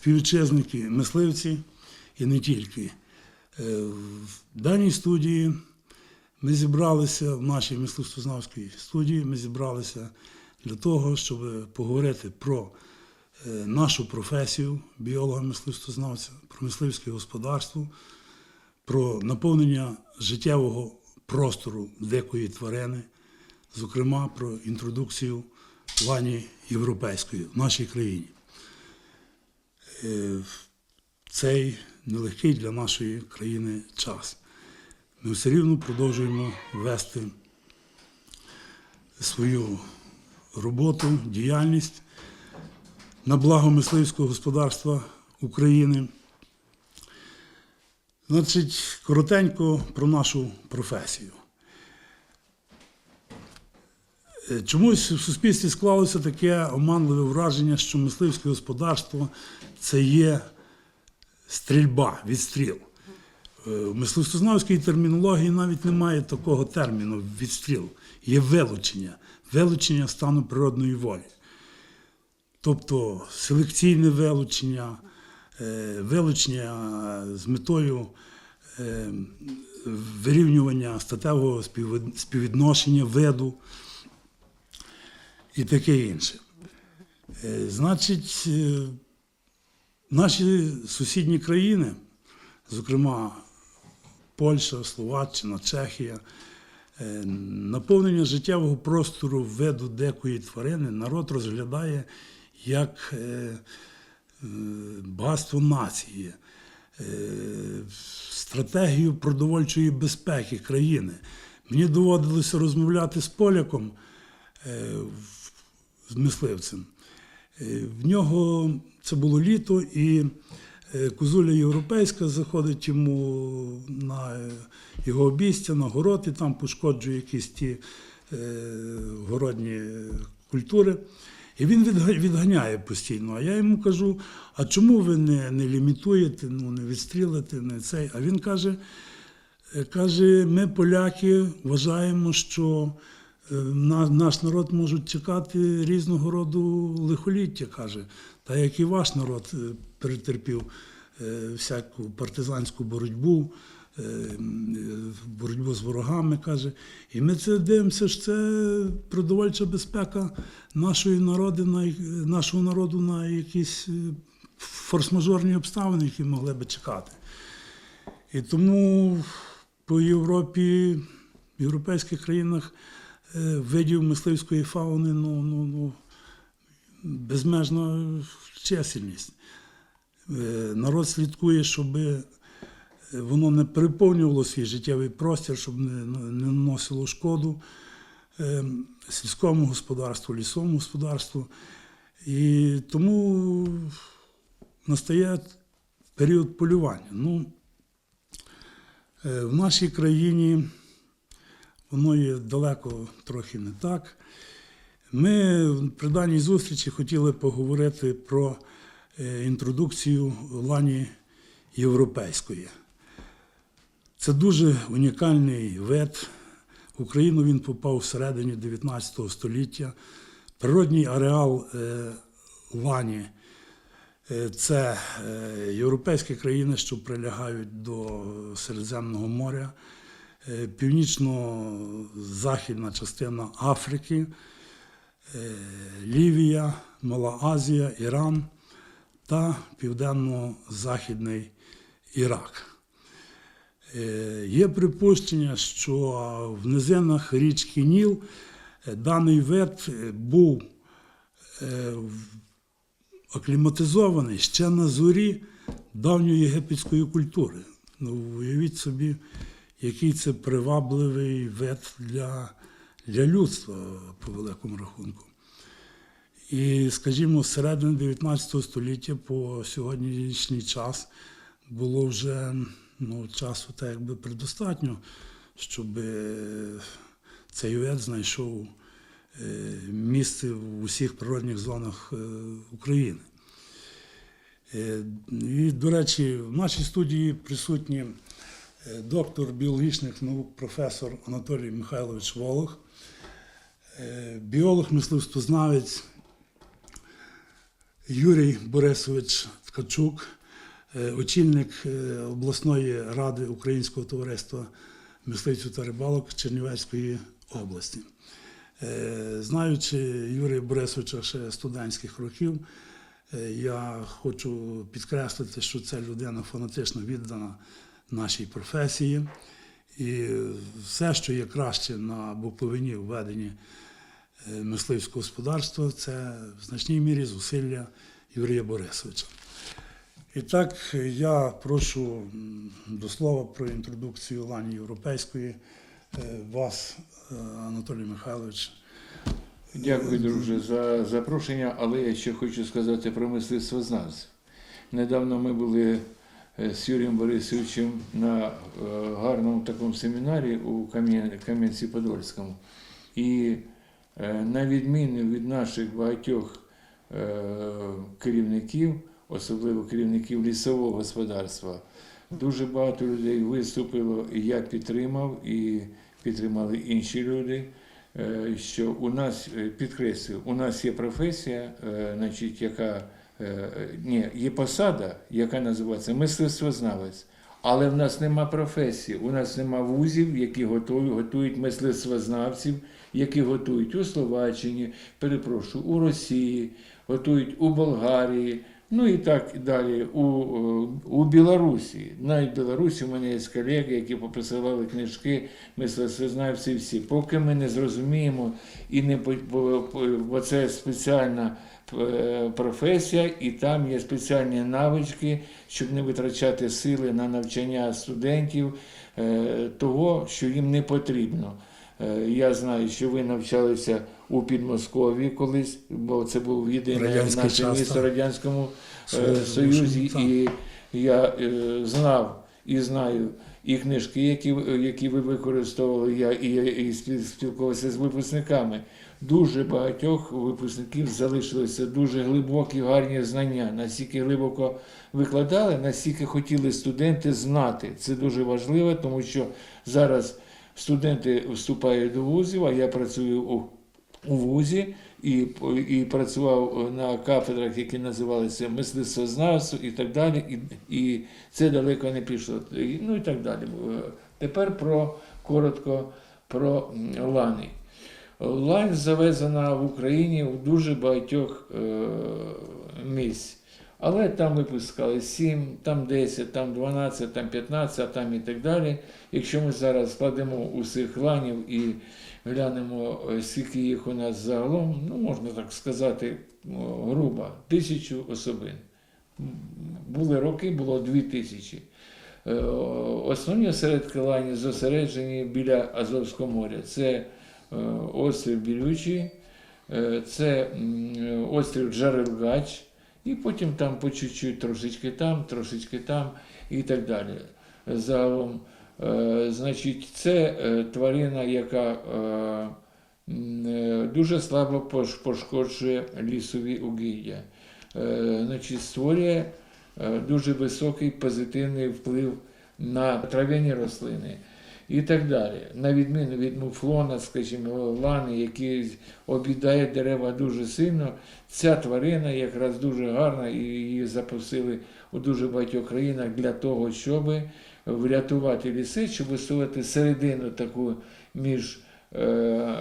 співвітчизники, мисливці і не тільки. Е, В даній студії ми зібралися в нашій мисливствознавській студії. Ми зібралися для того, щоб поговорити про е, нашу професію біолога-мисливствознавця, про мисливське господарство, про наповнення життєвого простору дикої тварини, зокрема про інтродукцію лані європейської в нашій країні. Е, в Цей нелегкий для нашої країни час. Ми все рівно продовжуємо вести свою роботу, діяльність на благо мисливського господарства України. Значить, коротенько про нашу професію. Е, Чомусь в суспільстві склалося таке оманливе враження, що мисливське господарство це є стрільба, відстріл. Е, В мисливствознавській термінології навіть немає такого терміну відстріл. Є вилучення, вилучення стану природної волі. Тобто селекційне вилучення, е, вилучення з метою е, вирівнювання статевого співвідношення виду і таке інше. Е, Значить, е, наші сусідні країни, зокрема Польща, Словаччина, Чехія, е, наповнення життєвого простору виду дикої тварини народ розглядає як багатство нації, стратегію продовольчої безпеки країни. Мені доводилося розмовляти з поляком, з мисливцем. Е, В нього це було літо, і е, козуля європейська заходить йому на е, його обійстя, на город, і там пошкоджує якісь ті городні культури. І він відганяє постійно. А я йому кажу: а чому ви не, не лімітуєте, ну, не відстрілите, не цей? А він каже, Каже, ми, поляки, вважаємо, що наш народ можуть чекати різного роду лихоліття, каже. Та як і ваш народ е, перетерпів е, всяку партизанську боротьбу, е, е, боротьбу з ворогами, каже. І ми це дивимося, що це продовольча безпека нашої народи, нашого народу на якісь е, форс-мажорні обставини, які могли би чекати. І тому по Європі, в європейських країнах е, видів мисливської фауни ну, ну, ну, безмежна чисельність. Е, Народ слідкує, щоб воно не переповнювало свій життєвий простір, щоб не, наносило шкоду е, сільському господарству, лісовому господарству. І тому настає період полювання. Ну, Е, В нашій країні воно є далеко трохи не так. Ми при даній зустрічі хотіли поговорити про е, інтродукцію лані європейської. Це дуже унікальний вид. В Україну він попав всередині 19 століття. Природній ареал е, лані Е, Це європейські країни, що прилягають до Середземного моря, північно-західна частина Африки, е, Лівія, Мала Азія, Іран та південно-західний Ірак. Е, Є припущення, що в низинах річки Ніл е, даний вид е, був е, акліматизований ще на зорі давньої єгипетської культури. Ну, уявіть собі, який це привабливий вид для, для людства по великому рахунку. І, скажімо, з середини 19 століття по сьогоднішній час було вже ну, часу так якби предостатньо, щоб е, цей вид знайшов е, місце в усіх природних зонах е, України. І, до речі, в нашій студії присутні доктор біологічних наук, професор Анатолій Михайлович Волох, е, біолог, мисливствознавець, Юрій Борисович Ткачук, е, очільник е, обласної ради Українського товариства мисливців та рибалок Чернівецької області. Е, Знаючи Юрія Борисовича ще студентських років, е, я хочу підкреслити, що це людина фанатично віддана нашій професії. І все, що є краще на буковині в веденні е, мисливського господарства, це в значній мірі зусилля Юрія Борисовича. І так я прошу до слова про інтродукцію лані європейської е, вас, е, Анатолій Михайлович. Дякую, друже, за запрошення, але я ще хочу сказати про мистецтвознавців. Недавно ми були з Юрієм Борисовичем на е, гарному такому семінарі у Кам'янці-Подольському. І е, на відміну від наших багатьох е, керівників, особливо керівників лісового господарства, дуже багато людей виступило, і я підтримав, і підтримали інші люди. Е, що у нас е, підкреслюю, у нас є професія, е, значить, яка е, ні, є посада, яка називається мисливствознавець. Але в нас нема професії, у нас нема вузів, які готують, готують мисливствознавців, які готують у Словаччині, перепрошую, у Росії, готують у Болгарії, ну і так далі. У, е, у Білорусі. Навіть в Білорусі у мене є колеги, які поприсилали книжки, мисливствознавці всі. Поки ми не зрозуміємо і не бо, це спеціальна е, професія, і там є спеціальні навички, щоб не витрачати сили на навчання студентів е, того, що їм не потрібно. Е, Я знаю, що ви навчалися у Підмосков'ї колись, бо це був єдине наше місто в Радянському е, Союзу, Союзі, і я е, знав і знаю і книжки, які, які ви використовували, я і, і спілкувався з випускниками. Дуже багатьох випускників залишилися дуже глибокі, гарні знання. Настільки глибоко викладали, настільки хотіли студенти знати. Це дуже важливо, тому що зараз студенти вступають до вузів, а я працюю у, у вузі і, і працював на кафедрах, які називалися мисливствознавство і так далі. І, і це далеко не пішло. Ну і так далі. Тепер про коротко про лани. Лань завезена в Україні в дуже багатьох е, місць. Але там випускали 7, там 10, там 12, там 15, там і так далі. Якщо ми зараз складемо усіх ланів і глянемо, е, скільки їх у нас загалом, ну можна так сказати, грубо, тисячу особин. Були роки, було дві тисячі. Е, Основні осередки лані зосереджені біля Азовського моря. Це острів Білючий, е, це е, острів Джарелгач, і потім там по чуть-чуть трошечки там, трошечки там і так далі. Загалом, е, значить, це е, тварина, яка е, е, дуже слабо пошкоджує лісові угіддя. Е, Значить, створює е, дуже високий позитивний вплив на трав'яні рослини і так далі. На відміну від муфлона, скажімо, лани, які об'їдає дерева дуже сильно, ця тварина якраз дуже гарна і її запустили у дуже багатьох країнах для того, щоб врятувати ліси, щоб висувати середину таку між е,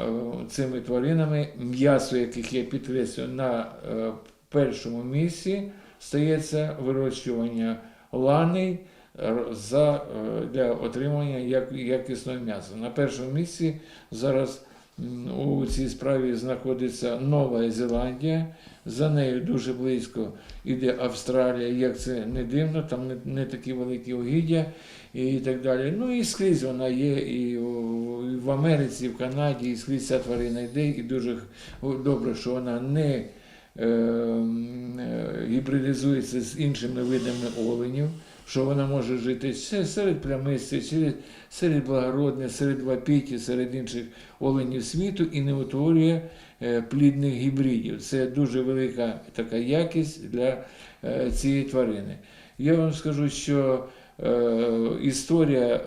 цими тваринами, м'ясо яких я підкреслюю на е, першому місці стається вирощування лани р- за, е, для отримання якісного м'яса. На першому місці зараз у цій справі знаходиться Нова Зеландія. За нею дуже близько іде Австралія, як це не дивно, там не, не такі великі угіддя і так далі. Ну і скрізь вона є і, в Америці, і в Канаді, і скрізь ця тварина йде, і дуже добре, що вона не е, е, гібридизується з іншими видами оленів, що вона може жити серед плямистих, серед, благородних, серед вапіті, серед інших оленів світу і не утворює е, плідних гібридів. Це дуже велика така якість для е, цієї тварини. Я вам скажу, що е, історія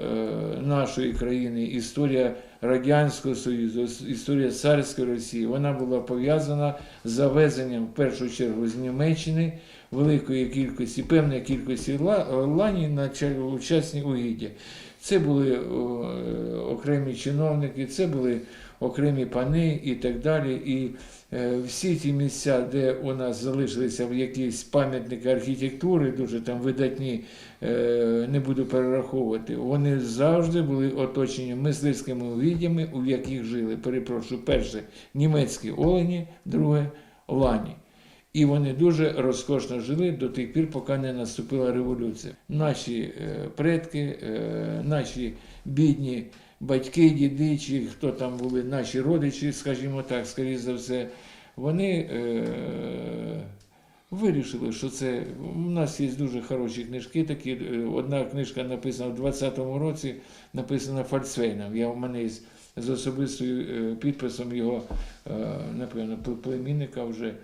нашої країни, історія Радянського Союзу, історія царської Росії, вона була пов'язана з завезенням в першу чергу з Німеччини великої кількості, певної кількості лані на ча- учасні угіддя. Це були окремі чиновники, це були окремі пани і так далі. І е, всі ті місця, де у нас залишилися якісь пам'ятники архітектури, дуже там видатні, е, не буду перераховувати, вони завжди були оточені мисливськими угіддями, у яких жили, перепрошую, перше німецькі олені, друге лані. І вони дуже розкошно жили до тих пір, поки не наступила революція. Наші е, предки, е, наші бідні батьки, діди, чи хто там були, наші родичі, скажімо так, скоріш за все, вони е, вирішили, що це. У нас є дуже хороші книжки. Такі одна книжка написана в 20-му році, написана Фальцвейном. Я в мене з особистою е, підписом його, напевно, племінника вже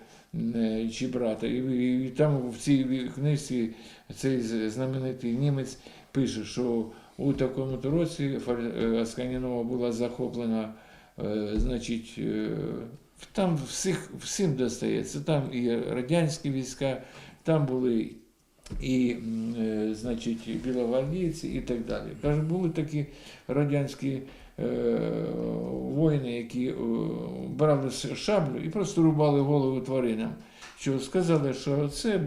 чи брата. І, і, і там в цій книжці цей знаменитий німець пише, що у такому році е, Асканінова була захоплена, е, значить, е, там всіх, всім достається. Там і радянські війська, там були і, е, значить, білогвардійці і так далі. Каже, були такі радянські е, воїни, які е, брали шаблю і просто рубали голову тваринам. Що сказали, що це,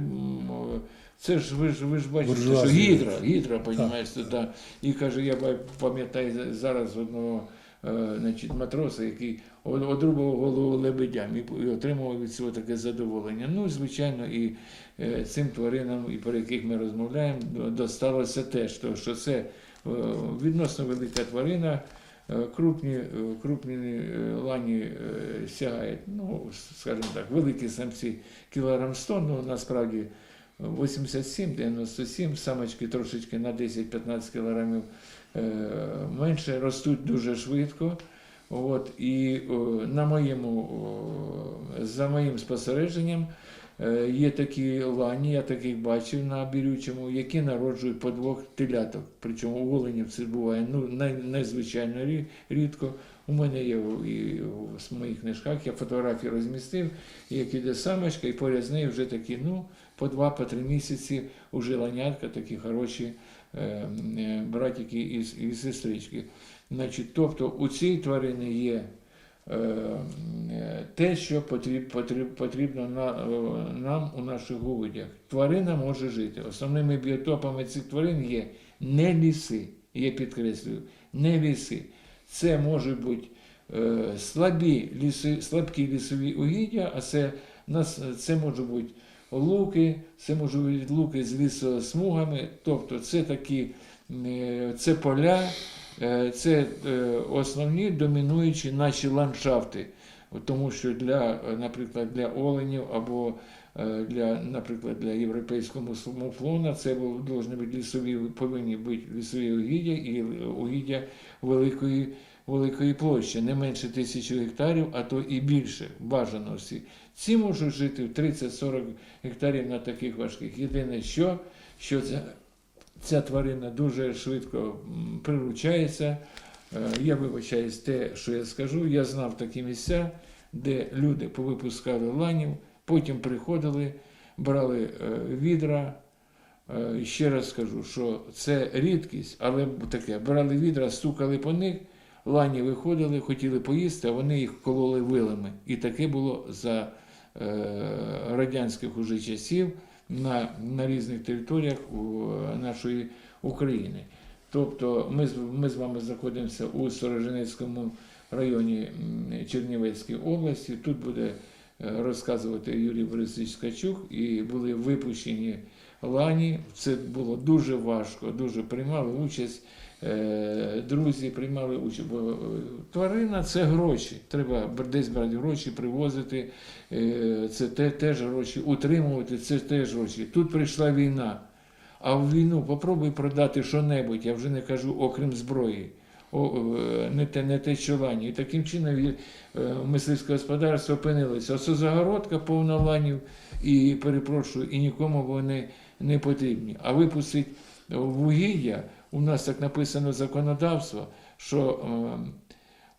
це ж ви ж ви ж бачите, що гідра, гідра, понімаєш, да. І каже, я пам'ятаю зараз одного е, значить, матроса, який одрубав голову лебедям і, отримував від цього таке задоволення. Ну, звичайно, і е, цим тваринам, і про яких ми розмовляємо, досталося теж, що це е, відносно велика тварина. Е, Крупні, е, крупні е, лані сягають, ну, скажімо так, великі самці кілограм 100, ну насправді 87-97, самочки трошечки на 10-15 кілограмів менше, ростуть дуже швидко. От, і на моєму, за моїм спостереженням, є такі лані, я таких бачив на бірючому, які народжують по двох теляток. Причому у оленів це буває ну, най, надзвичайно рідко. У мене є і в моїх книжках, я фотографії розмістив, як іде самочка, і поряд з нею вже такі, ну, по два, по три місяці уже ланятка, такі хороші е, е, братики і, і сестрички. Значить, тобто у цій тварини є е, е, те, що потріб, потріб, потрібно е, нам у наших угодях. Тварина може жити. Основними біотопами цих тварин є не ліси, я підкреслюю, не ліси. Це можуть бути е, слабі ліси, слабкі лісові угіддя, а це, це можуть бути луки, це можуть бути луки з лісосмугами, тобто це такі е, це поля, е, це е, основні домінуючі наші ландшафти. Тому що для, е, наприклад, для оленів або е, для, наприклад, для європейського муфлона це должны бути лісові, повинні бути лісові угіддя і угіддя великої, великої площі, не менше тисячі гектарів, а то і більше, бажано всі. Ці можуть жити в 30-40 гектарів на таких важких. Єдине, що, що ця, ця тварина дуже швидко приручається. Е, Я вибачаюсь те, що я скажу. Я знав такі місця, де люди повипускали ланів, потім приходили, брали е, відра. Е, Ще раз скажу, що це рідкість, але таке, брали відра, стукали по них, лані виходили, хотіли поїсти, а вони їх кололи вилами. І таке було за радянських уже часів на, на різних територіях нашої України. Тобто ми, ми з вами знаходимося у Сороженецькому районі Чернівецької області. Тут буде е, розказувати Юрій Борисович Качук, і були випущені лані. Це було дуже важко, дуже приймали участь. Е, Друзі приймали участь, бо е, тварина це гроші. Треба десь брати гроші, привозити. е, Це теж гроші, утримувати це теж гроші. Тут прийшла війна. А в війну попробуй продати що-небудь, я вже не кажу, окрім зброї. О, не те, не те, що лані. І таким чином мисливське господарство опинилося. Оце загородка повна ланів, і перепрошую, і нікому вони не потрібні. А випустить вугілля, у нас так написано законодавство, що е,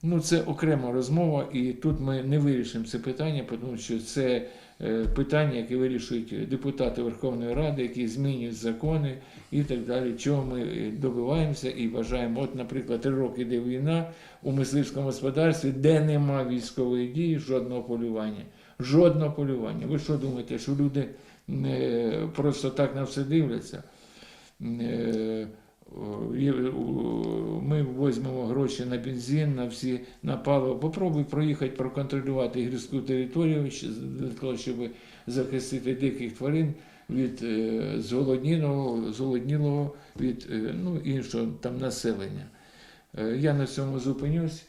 ну, це окрема розмова, і тут ми не вирішимо це питання, тому що це е, питання, яке вирішують депутати Верховної Ради, які змінюють закони і так далі, чого ми е, добиваємося і вважаємо. От, наприклад, три роки йде війна у мисливському господарстві, де нема військової дії, жодного полювання. Жодного полювання. Ви що думаєте, що люди е, просто так на все дивляться? Е, о, Ми візьмемо гроші на бензин, на всі на паливо. Попробуй проїхати, проконтролювати гірську територію для того, щоб захистити диких тварин від е, зголоднілого, зголоднілого від е, ну, іншого там населення. Е, Я на цьому зупинюсь.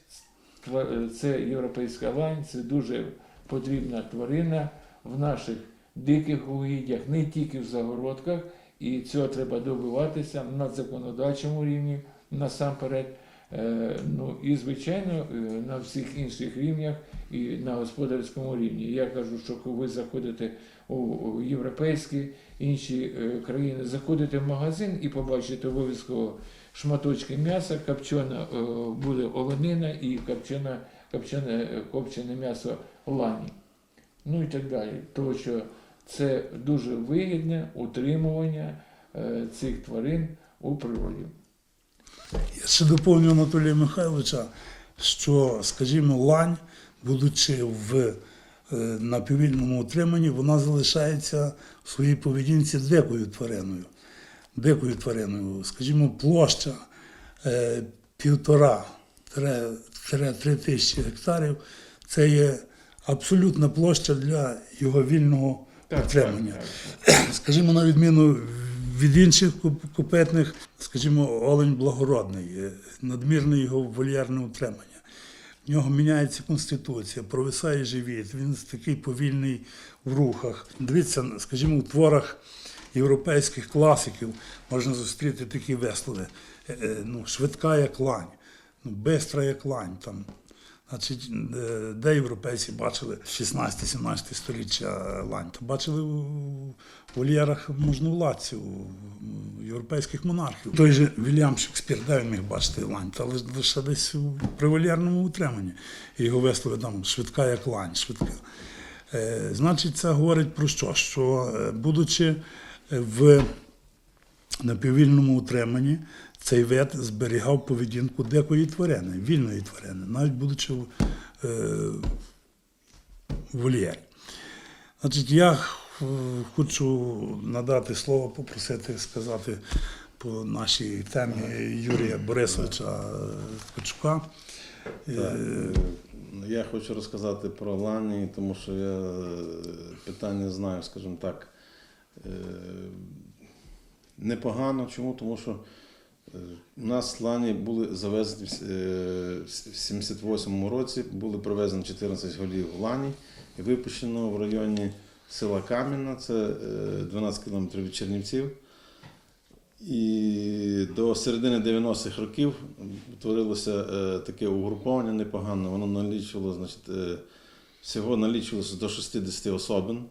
Е, Це європейська лань, це дуже потрібна тварина в наших диких угіддях, не тільки в загородках, і цього треба добиватися на законодавчому рівні насамперед. Е, Ну і звичайно е, на всіх інших рівнях і на господарському рівні. Я кажу, що коли ви заходите у європейські інші е, країни, заходите в магазин і побачите обов'язково шматочки м'яса, копчена буде оленина і копчене, копчене, м'ясо лані. Ну і так далі. Тому що це дуже вигідне утримування е, цих тварин у природі. Я ще доповню Анатолія Михайловича, що, скажімо, лань, будучи в е, на повільному утриманні, вона залишається в своїй поведінці дикою твариною. Дикою твариною, скажімо, площа е, півтора три тисячі гектарів це є абсолютна площа для його вільного утримання. Скажімо, на відміну від інших купетних, скажімо, олень благородний, е, надмірне його вольєрне утримання. В нього міняється конституція, провисає живіт, він такий повільний в рухах. Дивіться, скажімо, у творах європейських класиків можна зустріти такі вислови. е, е, Ну, швидка як лань, ну, бистра як лань. Там. Значить, е, де європейці бачили 16-17 століття лань, то бачили у вольєрах можновладців, європейських монархів. Той же Вільям Шекспір, де він міг бачити лань, та лише- десь у привольєрному утриманні. Його вислови там швидка як лань, швидка. Е, Значить, це говорить про що? Що е, будучи в напіввільному утриманні, цей вид зберігав поведінку дикої тварини, вільної тварини, навіть будучи в, е, вольєрі. Значить, я хочу надати слово, попросити сказати по нашій темі Юрія Борисовича Ткачука. Е, Я хочу розказати про Лані, тому що я е, питання знаю, скажімо так, е, непогано. Чому? Тому що у нас Лані були завезені в е, 78-му році, були привезені 14 голів в Лані і випущено в районі села Кам'яна, це е, 12 кілометрів від Чернівців. І до середини 90-х років утворилося е, таке угруповання непогане. Воно налічувало, значить, е, всього налічувалося до 60 особин.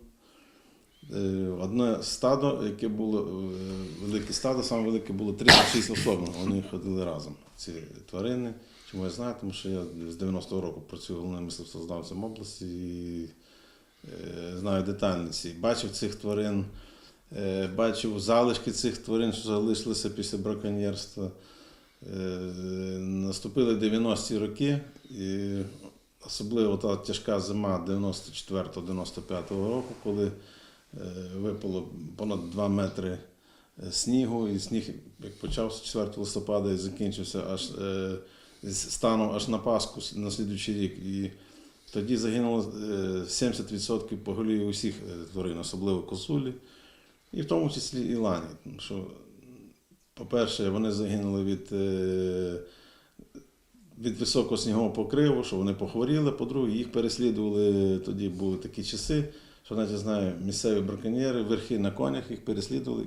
Е, одне стадо, яке було е, велике стадо, саме велике було 36 особин. Вони ходили разом, ці тварини. Чому я знаю? Тому що я з 90-го року працюю головним мисливствознавцем області і е, знаю детальниці. Бачив цих тварин. Бачив залишки цих тварин, що залишилися після браконьєрства. Наступили 90-ті роки, і особливо та тяжка зима 94-95 року, коли випало понад 2 метри е, снігу, і сніг, як почався 4 листопада і закінчився аж е, станом аж на Пасху на слідуючий рік. І тоді загинуло е, 70% поголів'я усіх е, тварин, особливо косулі. І в тому числі і лані. Що, по-перше, вони загинули від, е, від високого снігового покриву, що вони похворіли. По-друге, їх переслідували, тоді були такі часи, що навіть знаю, місцеві браконьєри, верхи на конях їх переслідували.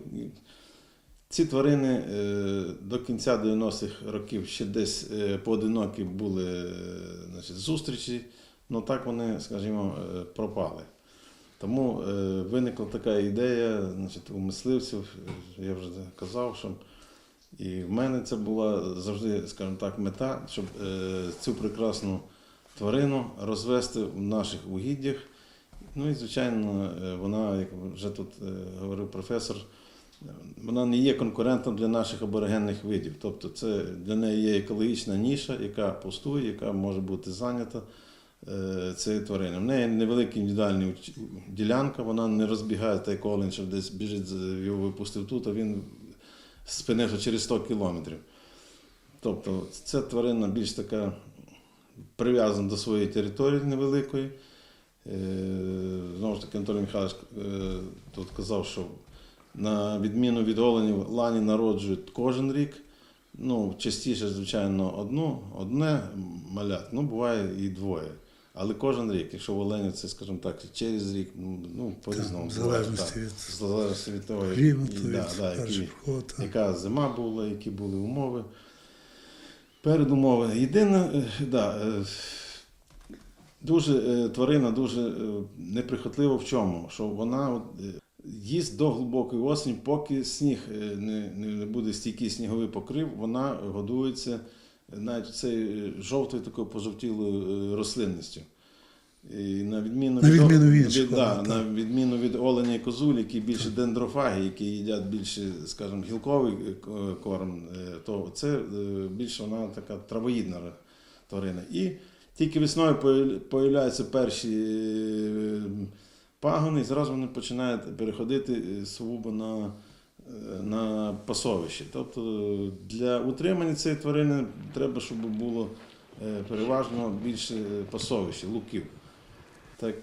Ці тварини е, до кінця 90-х років ще десь е, поодинокі були е, значить, зустрічі, але так вони, скажімо, пропали. Тому виникла така ідея значить, у мисливців, я вже казав, що і в мене це була завжди, скажімо так, мета, щоб цю прекрасну тварину розвести в наших угіддях. Ну і, звичайно, е, вона, як вже тут е, говорив професор, вона не є конкурентом для наших аборигенних видів. Тобто це для неї є екологічна ніша, яка пустує, яка може бути зайнята е, цією твариною. В неї невелика індивідуальна ділянка, вона не розбігає та як олень, що десь біжить, його випустив тут, а він спинився через 100 кілометрів. Тобто ця тварина більш така прив'язана до своєї території невеликої. Е, Знову ж таки, Анатолій Михайлович е, тут казав, що на відміну від оленів лані народжують кожен рік. Ну, частіше, звичайно, одну, одне малят, ну буває і двоє. Але кожен рік, якщо в оленів це, скажімо так, через рік, ну, ну по-різному. в залежності від залежності від того, клімату, від да, да, які- перших вход. так. яка зима була, які були умови. Передумови. Єдине, е, да, дуже е, тварина дуже е, неприхотлива в чому, що вона от, е, їсть до глибокої осені, поки сніг не, не буде стійкий сніговий покрив, вона годується навіть цією жовтою такою пожовтілою рослинністю. І на відміну На від, відміну о- від інших, да, на відміну від оленя і козулі, які більше дендрофаги, які їдять більше, скажімо, гілковий корм, то це більше вона така травоїдна тварина. І тільки весною появ- появляються перші е, пагони, і зразу вони починають переходити е, сугубо на, е, на пасовище. Тобто для утримання цієї тварини треба, щоб було переважно більше пасовища, луків. Так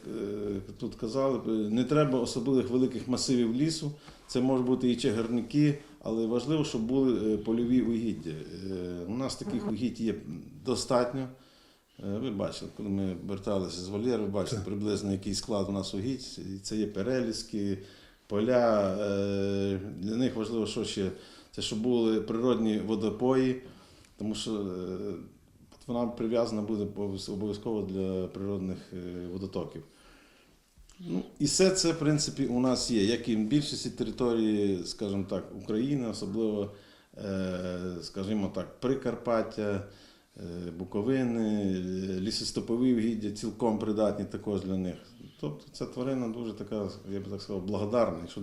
тут казали, не треба особливих великих масивів лісу. Це можуть бути і чагарники, але важливо, щоб були польові угіддя. У нас таких угідь є достатньо. Е, Ви бачили, коли ми верталися з вольєру, ви Так. приблизно який склад у нас угідь. Це є переліски, поля. Е, Для них важливо, що ще це щоб були природні водопої, тому що е, вона прив'язана буде обов'язково для природних водотоків. Ну, і все це, в принципі, у нас є, як і в більшості території, скажімо так, України, особливо, скажімо так, Прикарпаття, Буковини, е, лісостопові угіддя цілком придатні також для них. Тобто ця тварина дуже така, я би так сказав, благодарна. Якщо.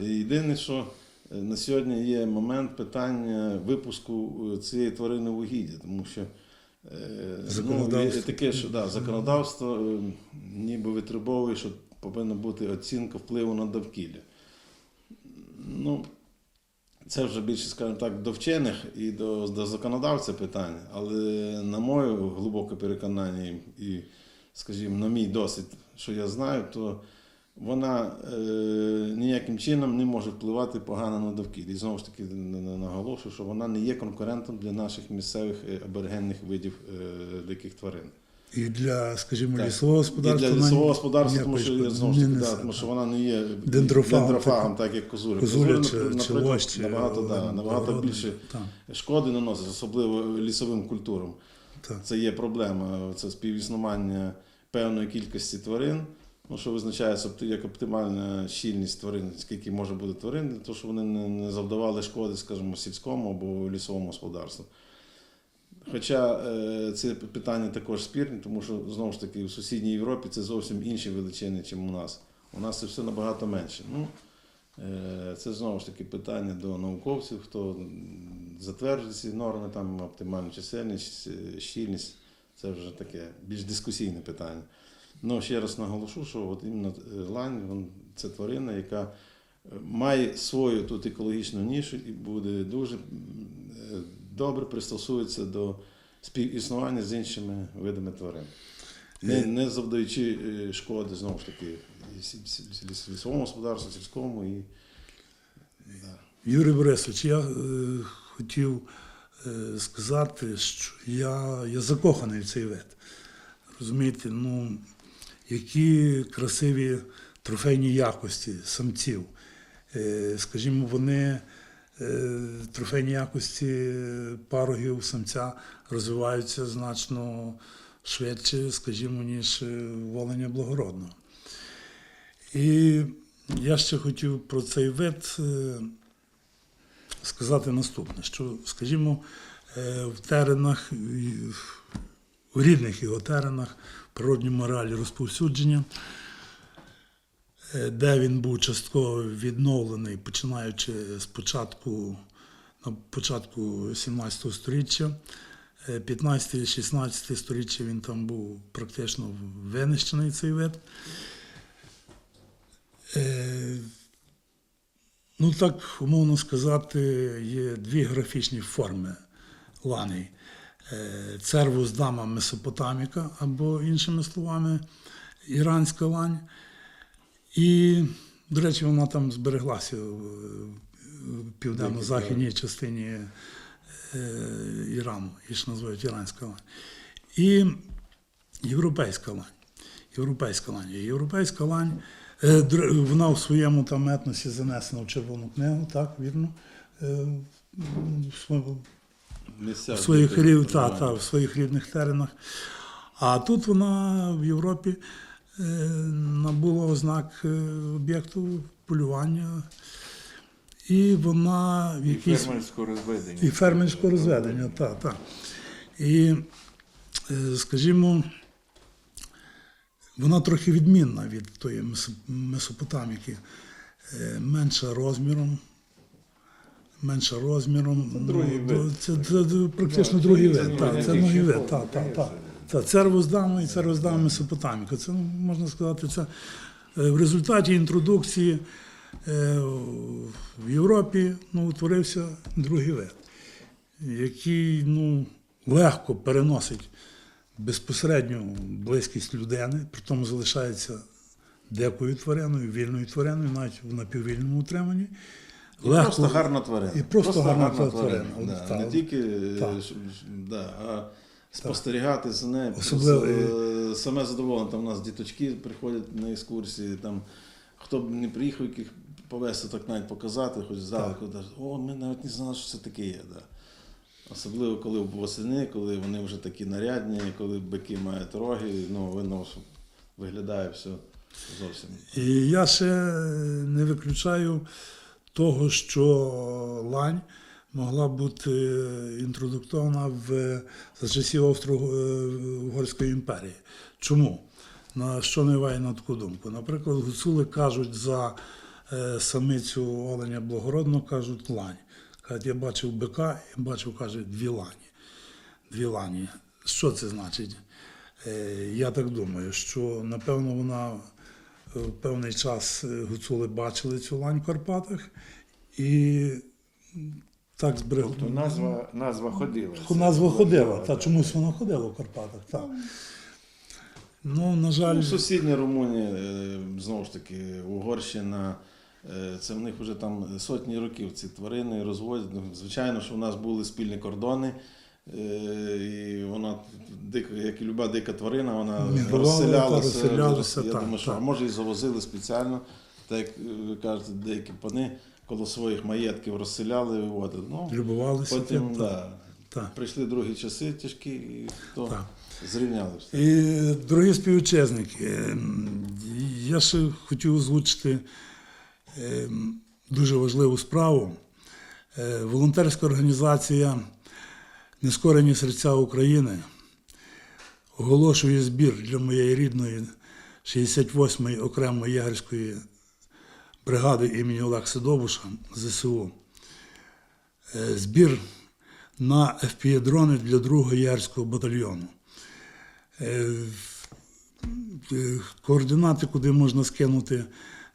Єдине, що е, на сьогодні є момент питання випуску е, цієї тварини в угіддя, тому що е, ну, є таке, що да, законодавство е, ніби витребовує, що повинна бути оцінка впливу на довкілля. Ну, це вже більше, скажімо так, до вчених і до, до законодавця питання, але на моє глибоке переконання і, скажімо, на мій досвід, що я знаю, то вона е, ніяким чином не може впливати погано на довкілля. І знову ж таки на- на- наголошую, що вона не є конкурентом для наших місцевих е, аборигенних видів е, диких тварин. І для, скажімо, Так. лісового І господарства. для лісового господарства, тому що, я знову ж таки, да, тому що вона не є Дендрофагом, дендрофагом так. як козуля. Козуля Козуля, чи, наприклад, чи лось, чи набагато, да, набагато більше Так, шкоди наносить, особливо лісовим культурам. так. Це є проблема. Це співіснування певної кількості тварин, ну, що визначається як оптимальна щільність тварин, скільки може бути тварин, того, щоб вони не завдавали шкоди, скажімо, сільському або лісовому господарству. Хоча е, це питання також спірні, тому що знову ж таки в сусідній Європі це зовсім інші величини, ніж у нас. У нас це все набагато менше. Ну, е, це знову ж таки питання до науковців, хто затверджує ці норми, там оптимальну чисельність, е, щільність. Це вже таке більш дискусійне питання. Ну, ще раз наголошу, що от іменно лань це тварина, яка має свою тут екологічну нішу і буде дуже добре пристосується до співіснування з іншими видами тварин. Не, не завдаючи е, шкоди, знову ж таки, лісовому господарству, сільському і. Да. Юрій Борисович, я е, хотів е, сказати, що я, я закоханий в цей вид. Розумієте, ну, які красиві трофейні якості самців. Е, скажімо, вони е, трофейні якості парогів самця розвиваються значно швидше, скажімо, ніж е, в оленя благородного. І я ще хотів про цей вид е, сказати наступне: що, скажімо, е, в теренах, в- рідних його теренах, в природньому реалі розповсюдження, е, де він був частково відновлений, починаючи з початку, на початку 17 століття. 15-16 століття він там був практично винищений цей вид. Е, Ну, так, умовно сказати, є дві графічні форми ланей. Е, Цервус дама месопотаміка, або, іншими словами, іранська лань. І, до речі, вона там збереглася в південно-західній частині е, Ірану, її ж називають іранська лань. І європейська лань. Європейська лань. Європейська лань, е, вона в своєму там етносі занесена в Червону книгу, так, вірно. Е, в своїх, рів, та, та, в своїх рідних теренах. А тут вона в Європі е, набула ознак е, об'єкту полювання. І вона в І фермерського розведення. і фермерського розведення, так, так. І, е, скажімо, вона трохи відмінна від тої Месопотаміки, Е, менша розміром. Менша розміром. Це другий Ну, вид. Це, це, це практично Да, другий вид. Так, це другий вид. Так, так, так. Та цервоздама і цервоздама Месопотаміка. Це можна сказати, це е, в результаті інтродукції е, в Європі ну, утворився другий вид, який ну, легко переносить безпосередню близькість людини, при тому залишається дикою твариною, вільною твариною, навіть в напіввільному утриманні. І просто гарна тварина. І просто гарна тварина. Да. Так. Не тільки е, да, а спостерігати за нею. Особливо, е, Саме задоволення. Там у нас діточки приходять на екскурсії. Там, хто б не приїхав, яких повести, так навіть показати, хоч здалеку, о, ми навіть не знали, що це таке є. Да. Особливо, коли восени, коли вони вже такі нарядні, коли бики мають роги, ну, видно, що виглядає все зовсім. І я ще не виключаю того, що лань могла бути інтродуктована в, за часів Австро-Угорської імперії. Чому? На що навіває на таку думку? Наприклад, гуцули кажуть за е, самицю оленя благородного, кажуть лань. Кажуть, я бачив бика, я бачив, каже, дві лані. Дві лані. Що це значить? Е, Я так думаю, що напевно вона е, в певний час е, гуцули бачили цю лань в Карпатах і так зберегли. Тобто назва, назва ходила. Назва ходила, та чомусь вона ходила в Карпатах. Так. Ну, на жаль, Ну, сусідня Румунія, е, знову ж таки, Угорщина. е, Це в них вже там сотні років ці тварини розводять. Ну, Звичайно, що в нас були спільні кордони, е, і вона дика, як і люба дика тварина, вона розселялася. розселялася, Я так, думаю, що так. може і завозили спеціально, так як кажете, деякі пани коло своїх маєтків розселяли, виводили. Ну, любувалися потім да, так. прийшли другі часи тяжкі, і то зрівняли все. І, дорогі співучасники, ем, я ще хотів озвучити ем, дуже важливу справу. Е, Волонтерська організація Нескорені серця України оголошує збір для моєї рідної 68-ї окремої ягерської бригади імені Олекси Довуша ЗСУ. Е, Збір на FPV-дрони для 2-го ягерського батальйону. Е, е, Координати, куди можна скинути,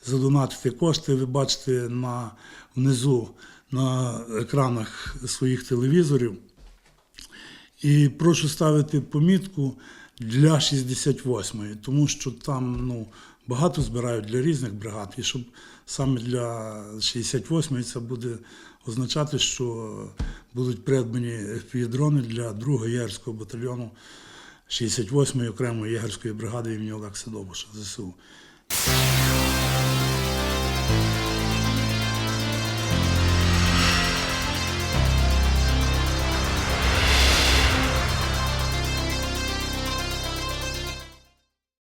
задонатити кошти, ви бачите на, внизу на екранах своїх телевізорів. І прошу ставити помітку для 68-ї, тому що там ну, багато збирають для різних бригад, і щоб саме для 68-ї це буде означати, що будуть придбані FPV-дрони для 2-го ягерського батальйону 68-ї окремої ягерської бригади імені Олекса Довбуша ЗСУ.